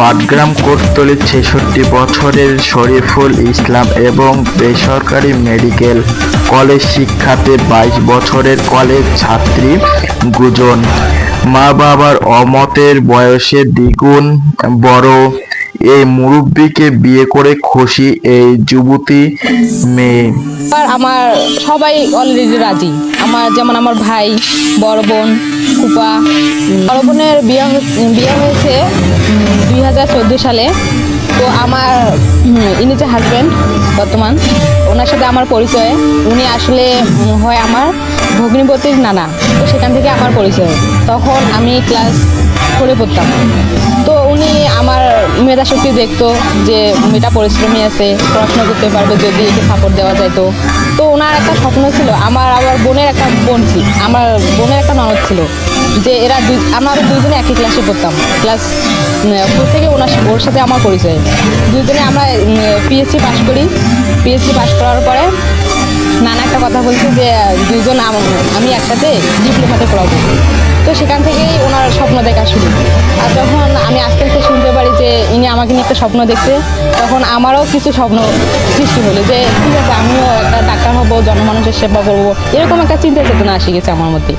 পাটগ্রাম কোটতলির ছেষট্টি বছরের শরীফুল ইসলাম এবং বেসরকারি মেডিকেল কলেজ শিক্ষাতে বাইশ বছরের কলেজ ছাত্রী গুজন। মা বাবার অমতের বয়সে দ্বিগুণ বড় এই মুরব্বীকে বিয়ে করে খুশি এই যুবতী মেয়ে। আর আমার সবাই অলরেডি রাজি। আমার যেমন আমার ভাই, বড় বোন ফুপা বড় বোনের বিয়ে বিয়ে হয়েছে দুই হাজার চোদ্দ সালে। তো আমার ইনি যে হাজব্যান্ড বর্তমান, ওনার সাথে আমার পরিচয়। উনি আসলে হয় আমার ভগ্নিপতির নানা। তো সেখান থেকে আমার পরিচয়। তখন আমি ক্লাস ফোরে পড়তাম। তো উনি আমার মেধা শক্তি দেখতো যে মেয়েটা পরিশ্রমী আছে, পড়াশোনা করতে পারবে যদি একটু সাপোর্ট দেওয়া যেত তো। ওনার একটা স্বপ্ন ছিল, আমার আবার বোনের একটা বোন ছিল, আমার বোনের একটা ননদ ছিল, যে এরা দুই, আমরা দুজনে একই ক্লাসে পড়তাম। ক্লাস ফোর থেকে ওনার ওর সাথে আমার পরিচয়। দুজনে আমরা পিএসসি পাশ করি। পিএসসি পাশ করার পরে নানা একটা কথা বলছে যে দুজন আম- একসাথে ডিপ্লোমাতে পড়াবো। তো সেখান থেকেই ওনার স্বপ্ন দেখা শুরু। আর যখন আমি আস্তে আস্তে শুনতে পারি যে, ইনি আমাকে নিয়ে একটা স্বপ্ন দেখছে, তখন আমারও কিছু স্বপ্ন সৃষ্টি হলো যে, ঠিক আছে, আমিও একটা ডাক্তার হব, জনমানুষের সেবা করব। এরকম একটা চিন্তা চেতনা আসে গেছে আমার মধ্যে।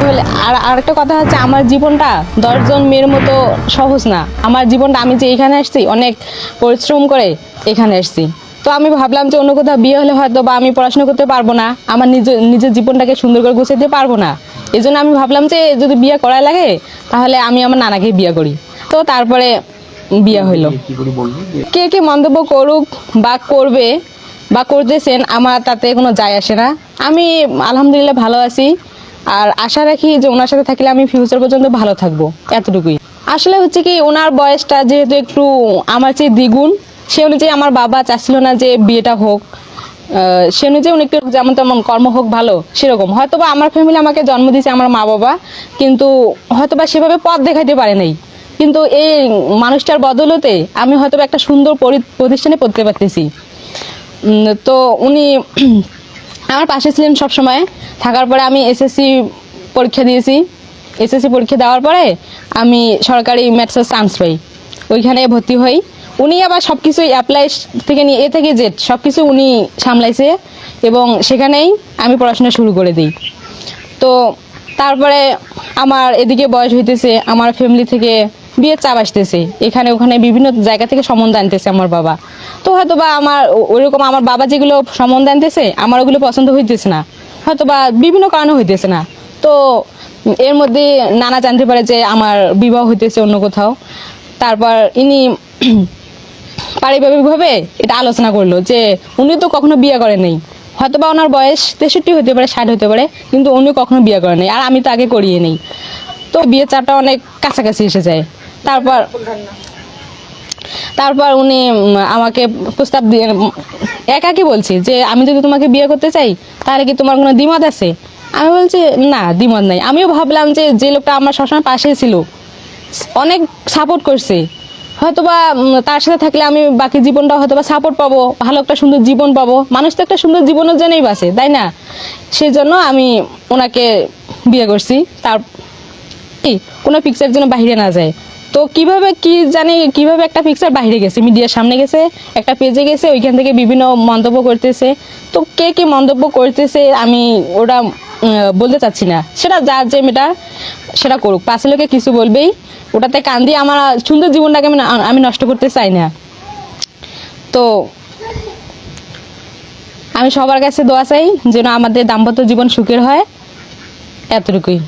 তাহলে আর আরেকটা কথা হচ্ছে, আমার জীবনটা দশজন মেয়ের মতো সহজ না। আমার জীবনটা আমি যে এখানে আসছি, অনেক পরিশ্রম করে এখানে আসছি। তো আমি ভাবলাম যে অন্য কোথাও বিয়ে হলে হয়তো বা আমি পড়াশোনা করতে পারব না আমার নিজের নিজের জীবনটাকে সুন্দর করে গুছিয়ে দিতে পারব না। এই জন্য আমি ভাবলাম যে যদি বিয়ে করা লাগে তাহলে আমি আমার নানাকে বিয়ে করি। তো তারপরে বিয়ে হইল কে কে মন্তব্য করুক বা করবে বা করতেছেন আমার তাতে কোনো যায় আসে না। আমি আলহামদুলিল্লাহ ভালো আছি আর আশা রাখি যে ওনার সাথে থাকলে আমি ফিউচার পর্যন্ত ভালো থাকব এতটুকুই। আসলে হচ্ছে কি ওনার বয়সটা যেহেতু একটু আমার চেয়ে দ্বিগুণ সে অনুযায়ী আমার বাবা চাচ্ছিল না যে বিয়েটা হোক। সে অনুযায়ী উনি একটু যেমন তেমন কর্ম হোক ভালো, সেরকম। হয়তো বা আমার ফ্যামিলি আমাকে জন্ম দিয়েছে আমার মা বাবা, কিন্তু হয়তো বা সেভাবে পথ দেখাইতে পারে নাই। কিন্তু এই মানুষটার বদলতে আমি হয়তো একটা সুন্দর পরি- প্রতিষ্ঠানে পড়তে পারতেছি। তো উনি আমার পাশে ছিলেন সব সময় থাকার পরে আমি এসএসসি পরীক্ষা দিয়েছি। এসএসসি পরীক্ষা দেওয়ার পরে আমি সরকারি ম্যাথসের চান্স পাই। ওইখানে ভর্তি হই। উনি আবার সব কিছুই অ্যাপ্লাই থেকে নিয়ে, এ থেকে জেড সব কিছু উনি সামলাইছে এবং সেখানেই আমি পড়াশোনা শুরু করে দিই। তো তারপরে আমার এদিকে বয়স হইতেছে, আমার ফ্যামিলি থেকে বিয়ের চাপ আসতেছে। এখানে ওখানে বিভিন্ন জায়গা থেকে সম্বন্ধ আনতেছে আমার বাবা। তো হয়তো বা আমার ওইরকম আমার বাবা যেগুলো সম্বন্ধ আনতেছে, আমার ওগুলো পছন্দ হইতেছে না। হয়তো বা বিভিন্ন কারণে হইতেছে না। তো এর মধ্যে নানা জানতে পারে যে আমার বিবাহ হইতেছে অন্য কোথাও। তারপর ইনি পারিবারিকভাবে এটা আলোচনা করল যে উনি তো কখনো বিয়ে করেন নাই। হয়তো বা ওনার বয়স তেষট্টি হতে পারে, ষাট হতে পারে, কিন্তু উনি কখনো বিয়ে করেন নাই আর আমি তো আগে করিয়ে নেই। তো বিয়ের চাপটা অনেক কাছাকাছি এসে যায়। তারপর তারপর উনি আমাকে প্রস্তাব দিয়ে একাকি বলছি যে, আমি যদি তোমাকে বিয়ে করতে চাই, তাহলে কি তোমার কোনো দ্বিমত আছে? আমি বলছি, না, দ্বিমত নাই। আমিও ভাবলাম যে যে লোকটা আমার সবসময় পাশে ছিল, অনেক সাপোর্ট করছে। হয়তোবা তার সাথে থাকলে আমি বাকি জীবনটা হয়তোবা সাপোর্ট পাবো ভালো একটা সুন্দর জীবন পাবো। মানুষ তো একটা সুন্দর জীবনের জন্যই বাসে তাই না? সেই জন্য আমি ওনাকে বিয়ে করছি। তার কোনো পিকচার যেন বাহিরে না যায়। তো কীভাবে কি জানি কীভাবে একটা পিকচার বাইরে গেছে? মিডিয়ার সামনে গেছে একটা পেজে গেছে ওইখান থেকে বিভিন্ন মন্তব্য করতেছে। তো কে কে মন্তব্য করতেছে আমি উম, বলতে চাচ্ছি না। সেটা যার যে মেয়েটা, সেটা করুক। পাশে লোকে কিছু বলবেই। ওটাতে কান দিয়ে আমার সুন্দর জীবনটাকে আমি আমি নষ্ট করতে চাই না। তো আমি সবার কাছে দোয়া চাই যেন আমাদের দাম্পত্য জীবন সুখের হয়। এতটুকুই।